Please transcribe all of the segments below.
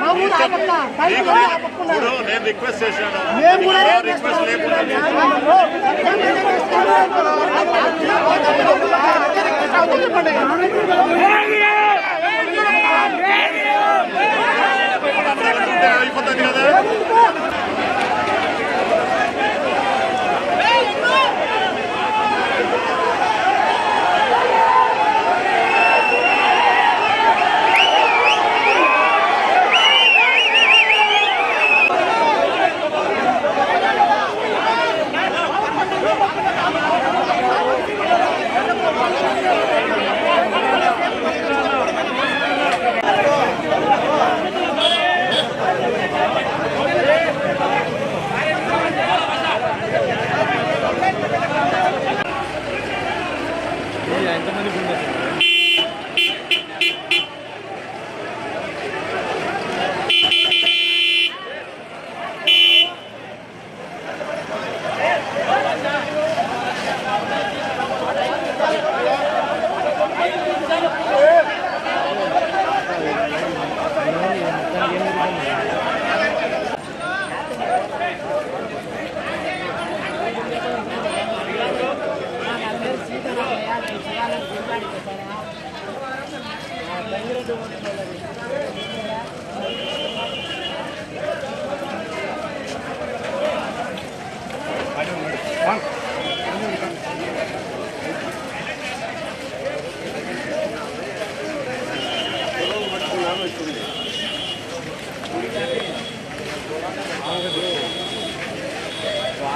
మా ఊరు ఆపక్క బయట ఊరు ఆపక్కున్నారు ఇప్పుడు నేను రిక్వెస్ట్ చేశాను మేము కూడా ఎవరో రిక్వెస్ట్ లేకుండా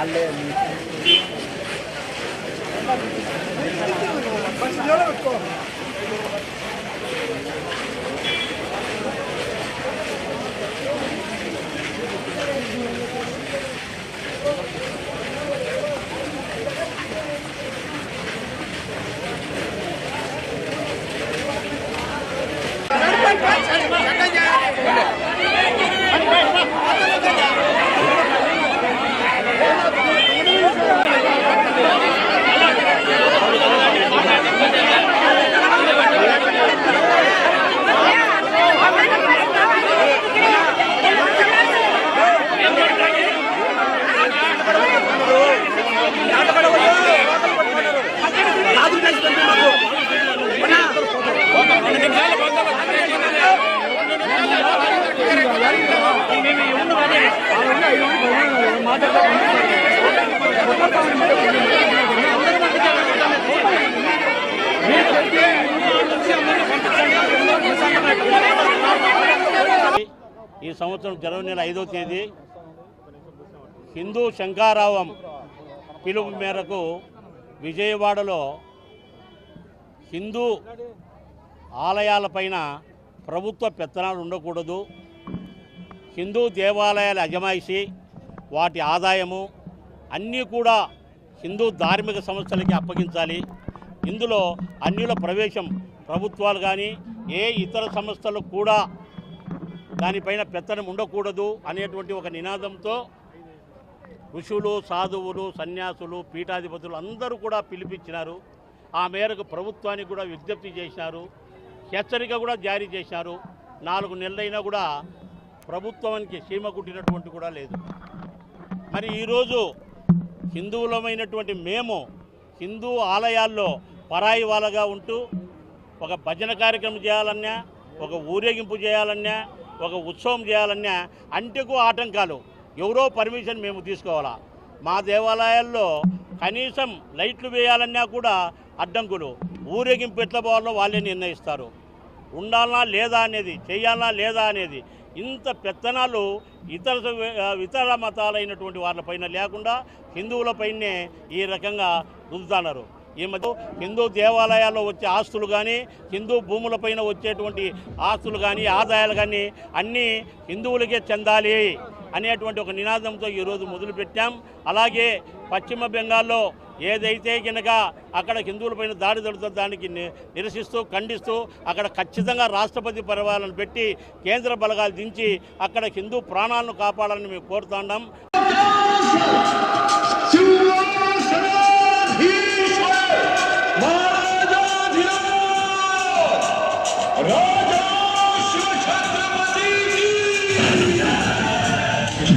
Gracias. ఈ సంవత్సరం జనవరి నెల ఐదో తేదీ హిందూ శంకారావం పిలుపు మేరకు విజయవాడలో హిందూ ఆలయాలపైన ప్రభుత్వ పెత్తనాలు ఉండకూడదు. హిందూ దేవాలయాల అజమాయిషి వాటి ఆదాయము అన్నీ కూడా హిందూ ధార్మిక సంస్థలకి అప్పగించాలి. ఇందులో అన్యుల ప్రవేశం ప్రభుత్వాలు కానీ ఏ ఇతర సంస్థలు కూడా దానిపైన పెత్తనం ఉండకూడదు అనేటువంటి ఒక నినాదంతో ఋషులు సాధువులు సన్యాసులు పీఠాధిపతులు అందరూ కూడా పిలిపించినారు. ఆ మేరకు ప్రభుత్వానికి కూడా విజ్ఞప్తి చేసినారు హెచ్చరిక కూడా జారీ చేశారు. నాలుగు నెలలైనా కూడా ప్రభుత్వానికి సీమ కుట్టినటువంటి కూడా లేదు. మరి ఈరోజు హిందువులమైనటువంటి మేము హిందూ ఆలయాల్లో పరాయి వాళ్ళగా ఉంటూ ఒక భజన కార్యక్రమం చేయాలన్నా ఒక ఊరేగింపు చేయాలన్నా ఒక ఉత్సవం చేయాలన్నా అంటెకు ఆటంకాలు. ఎవరో పర్మిషన్ మేము తీసుకోవాలా? మా దేవాలయాల్లో కనీసం లైట్లు వేయాలన్నా కూడా అడ్డంకులు. ఊరేగింపు ఎట్లా పోవాలో వాళ్ళే నిర్ణయిస్తారు. ఉండాలా లేదా అనేది చేయాలా లేదా అనేది ఇంత పెత్తనాలు ఇతర ఇతర మతాలైనటువంటి వాళ్ళపైన లేకుండా హిందువులపైనే ఈ రకంగా రుద్దుతున్నారు. ఈ మధ్య హిందూ దేవాలయాల్లో వచ్చే ఆస్తులు కానీ హిందూ భూములపైన వచ్చేటువంటి ఆస్తులు కానీ ఆదాయాలు కానీ అన్నీ హిందువులకే చెందాలి అనేటువంటి ఒక నినాదంతో ఈరోజు మొదలుపెట్టాం. అలాగే పశ్చిమ బెంగాల్లో ఏదైతే కనుక అక్కడ హిందువులపైన దాడి జరుగుతుందో దానికి ని- నిరసిస్తూ ఖండిస్తూ అక్కడ ఖచ్చితంగా రాష్ట్రపతి పరివారాలను పెట్టి కేంద్ర బలగాలు దించి అక్కడ హిందూ ప్రాణాలను కాపాడాలని మేము కోరుతున్నాం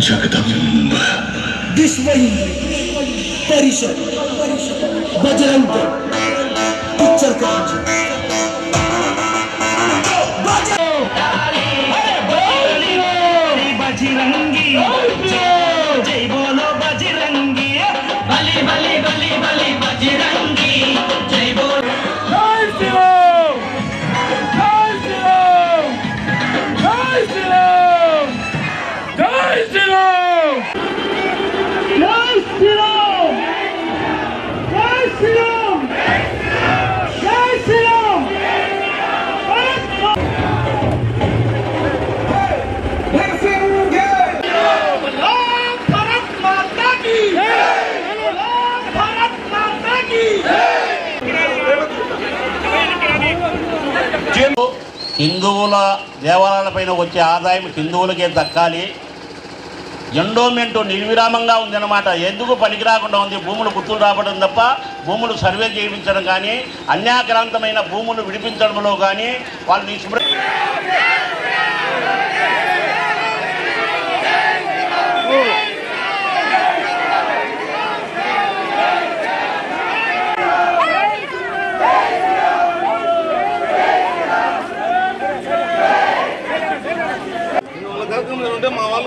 जगदम्ब विश्व हिंदू परिषद बजरंग पिक्चर का बजरंगी। जय बोलो बजरंगी। बली बली बली बली बजरंगी। హిందువుల దేవాలయాలపైన వచ్చే ఆదాయం హిందువులకే దక్కాలి. ఎండోమెంట్ నిర్విరామంగా ఉందన్నమాట. ఎందుకు పనికిరాకుండా ఉంది? భూములు గుర్తులు రావడం తప్ప భూములు సర్వే చేయించడం కానీ అన్యాక్రాంతమైన భూములు విడిపించడంలో కానీ వాళ్ళు నిష్ప్ర వాళ్ళ కార్యక్రమంలో ఉంటే మా వాళ్ళు